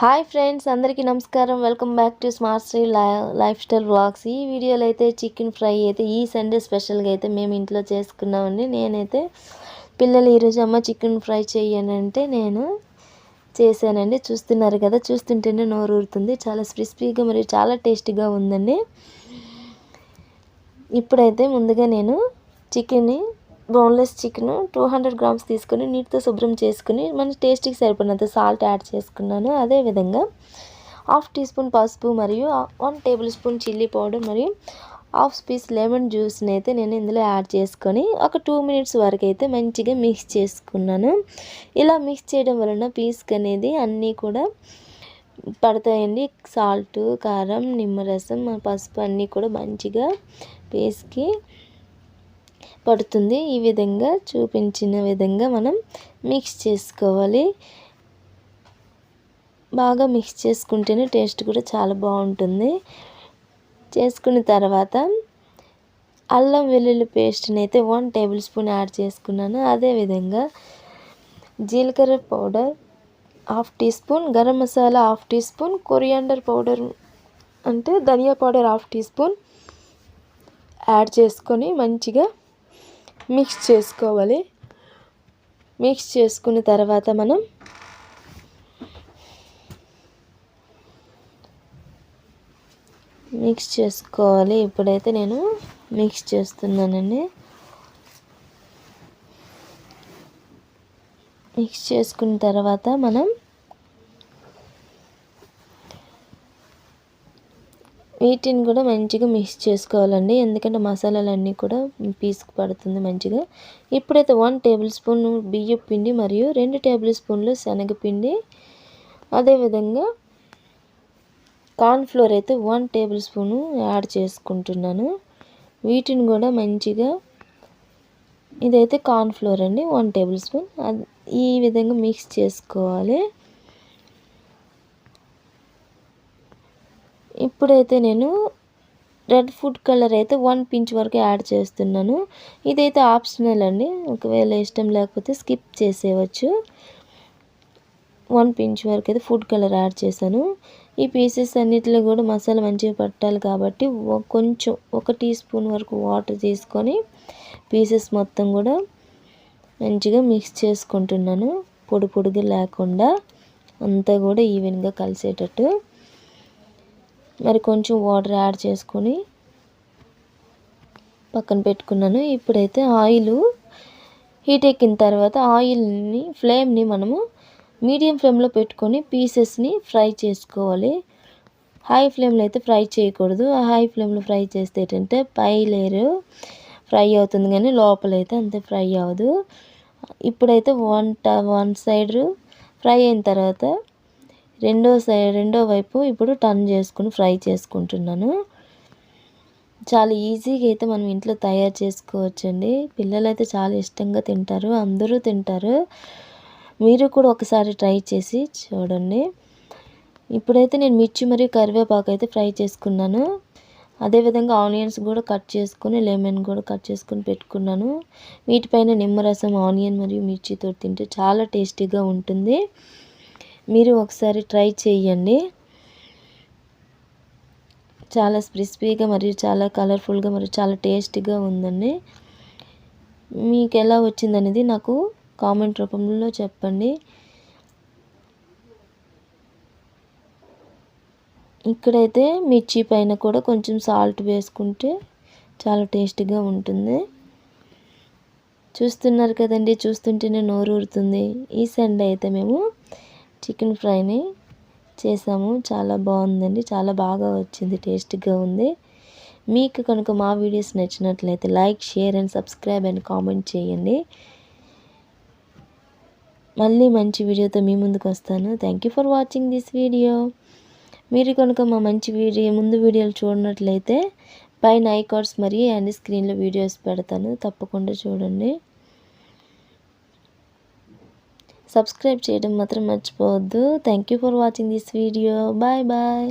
Hi friends అందరికీ నమస్కారం. Welcome back to smart style life style blogs ఈ వీడియోలో అయితే చికెన్ ఫ్రై అయితే ఈ సండే స్పెషల్గా అయితే మేము ఇంట్లో చేసుకున్నామండి. నేనైతే పిల్లలు ఈరోజు అమ్మ చికెన్ ఫ్రై చేయనంటే నేను చేశానండి. చూస్తున్నారు కదా చూస్తుంటేనే నోరు ఊరుతుంది. చాలా క్రిస్పీగా మరియు చాలా టేస్టీగా ఉందండి. ఇప్పుడైతే ముందుగా నేను చికెన్ని boneless chicken two hundred grams తీసుకొని నీటితో శుభ్రం చేసుకుని మన టేస్ట్కి సరిపడినంత సాల్ట్ యాడ్ చేసుకున్నాను అదేవిధంగా హాఫ్ టీ స్పూన్ పసుపు మరియు one tablespoon chilli powder మరియు హాఫ్ స్పీస్ లెమన్ జ్యూస్ని అయితే నేను ఇందులో యాడ్ చేసుకొని ఒక టూ మినిట్స్ వరకు అయితే మంచిగా మిక్స్ చేసుకున్నాను. ఇలా మిక్స్ చేయడం వలన పీస్కి అనేది అన్నీ కూడా పడతాయండి. సాల్ట్ కారం నిమ్మరసం పసుపు అన్నీ కూడా మంచిగా పీస్కి పడుతుంది. ఈ విధంగా చూపించిన విధంగా మనం మిక్స్ చేసుకోవాలి. బాగా మిక్స్ చేసుకుంటేనే టేస్ట్ కూడా చాలా బాగుంటుంది. చేసుకున్న తర్వాత అల్లం వెల్లుల్లి పేస్ట్ని అయితే వన్ టేబుల్ స్పూన్ యాడ్ చేసుకున్నాను. అదేవిధంగా జీలకర్ర powder half teaspoon garam masala half teaspoon coriander powder అంటే ధనియా powder half teaspoon add చేసుకొని మంచిగా మిక్స్ చేసుకోవాలి. మిక్స్ చేసుకున్న తర్వాత మనం మిక్స్ చేసుకోవాలి. ఇప్పుడైతే నేను మిక్స్ చేస్తున్నానండి. మిక్స్ చేసుకున్న తర్వాత మనం వీటిని కూడా మంచిగా మిక్స్ చేసుకోవాలండి. ఎందుకంటే మసాలాలన్నీ కూడా పీసుకు పడుతుంది మంచిగా. ఇప్పుడైతే వన్ టేబుల్ స్పూన్ బియ్యం పిండి మరియు రెండు టేబుల్ స్పూన్లు శనగపిండి అదేవిధంగా కార్న్ఫ్లోర్ అయితే వన్ టేబుల్ స్పూను యాడ్ చేసుకుంటున్నాను. వీటిని కూడా మంచిగా ఇదైతే కార్న్ఫ్లోర్ అండి. వన్ టేబుల్ స్పూన్ ఈ విధంగా మిక్స్ చేసుకోవాలి. ఇప్పుడైతే నేను రెడ్ ఫుడ్ కలర్ అయితే వన్ పించ్ వరకు యాడ్ చేస్తున్నాను. ఇదైతే ఆప్షనల్ అండి. ఒకవేళ ఇష్టం లేకపోతే స్కిప్ చేసేయవచ్చు. వన్ పించ్ వరకు అయితే ఫుడ్ కలర్ యాడ్ చేశాను. ఈ పీసెస్ అన్నిటిలో కూడా మసాలా మంచిగా పట్టాలి కాబట్టి కొంచెం ఒక టీ స్పూన్ వరకు వాటర్ తీసుకొని పీసెస్ మొత్తం కూడా మంచిగా మిక్స్ చేసుకుంటున్నాను. పొడి పొడిగా లేకుండా అంతా కూడా ఈవెన్గా కలిసేటట్టు. మరి కొంచెం వాటర్ యాడ్ చేసుకొని పక్కన పెట్టుకున్నాను. ఇప్పుడైతే ఆయిల్ హీట్ ఎక్కిన తర్వాత ఆయిల్ని ఫ్లేమ్ని మనము మీడియం ఫ్లేమ్లో పెట్టుకొని పీసెస్ని ఫ్రై చేసుకోవాలి. హై ఫ్లేమ్లో అయితే ఫ్రై చేయకూడదు. హై ఫ్లేమ్లో ఫ్రై చేస్తే ఏంటంటే పై లేరు ఫ్రై అవుతుంది కానీ లోపలైతే అంతే ఫ్రై అవ్వదు. ఇప్పుడైతే వన్ వన్ సైడ్ ఫ్రై అయిన తర్వాత రెండో సైడ్ రెండో వైపు ఇప్పుడు టర్న్ చేసుకుని ఫ్రై చేసుకుంటున్నాను. చాలా ఈజీగా అయితే మనం ఇంట్లో తయారు చేసుకోవచ్చండి. పిల్లలు అయితే చాలా ఇష్టంగా తింటారు అందరూ తింటారు. మీరు కూడా ఒకసారి ట్రై చేసి చూడండి. ఇప్పుడైతే నేను మిర్చి మరియు కరివేపాకు అయితే ఫ్రై చేసుకున్నాను. అదేవిధంగా ఆనియన్స్ కూడా కట్ చేసుకొని లెమన్ కూడా కట్ చేసుకొని పెట్టుకున్నాను. వీటిపైన నిమ్మరసం ఆనియన్ మరియు మిర్చితో తింటే చాలా టేస్టీగా ఉంటుంది. మీరు ఒకసారి ట్రై చేయండి చాలా క్రిస్పీగా మరియు చాలా కలర్ఫుల్గా మరియు చాలా టేస్టీగా ఉందండి. మీకు ఎలా వచ్చిందనేది నాకు కామెంట్ రూపంలో చెప్పండి. ఇక్కడైతే మిర్చి పైన కూడా కొంచెం సాల్ట్ వేసుకుంటే చాలా టేస్టీగా ఉంటుంది. చూస్తున్నారు కదండి చూస్తుంటేనే నోరు ఊరుతుంది ఈ సండే అయితే మేము చికెన్ ఫ్రైని చేసాము. చాలా బాగుందండి. చాలా బాగా వచ్చింది. టేస్ట్గా ఉంది. మీకు కనుక మా వీడియోస్ నచ్చినట్లయితే like share and subscribe and comment చేయండి. మళ్ళీ మంచి వీడియోతో మీ ముందుకు వస్తాను. Thank you for watching this video మీరు కనుక మా మంచి వీడియో ముందు వీడియోలు చూడనట్లయితే పైన ఐకార్డ్స్ మరియు అండ్ స్క్రీన్లో వీడియోస్ పెడతాను. తప్పకుండా చూడండి. సబ్స్క్రైబ్ చేయడం మాత్రం మర్చిపోవద్దు. Thank you for watching this video bye bye